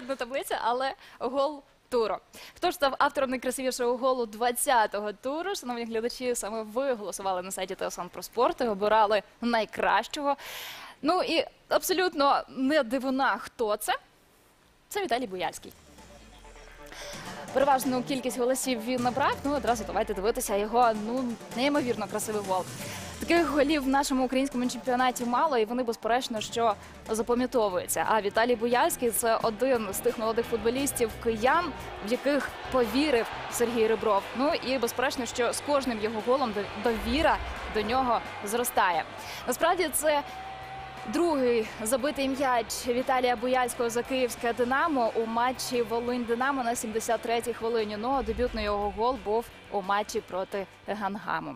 турнірну таблицю, але гол туру. Хто ж став автором найкрасивішого голу 20-го туру? Шановні глядачі, саме ви голосували на сайті ТСН про спорт і обирали найкращого. Ну і абсолютно не дивина, хто це. Це Віталій Буяльський. Переважну кількість голосів він набрав. Ну одразу давайте дивитися його ну неймовірно красивий гол. Таких голів в нашому українському чемпіонаті мало, і вони безперечно що запам'ятовуються. А Віталій Буяльський це один з тих молодих футболістів киян, в яких повірив Сергій Ребров. Ну і безперечно, що з кожним його голом довіра до нього зростає. Насправді це Другий забитий м'яч Віталія Буяльського за київське Динамо у матчі Волинь Динамо на 73-й хвилині. Ну а дебютний його гол був у матчі проти Гангаму.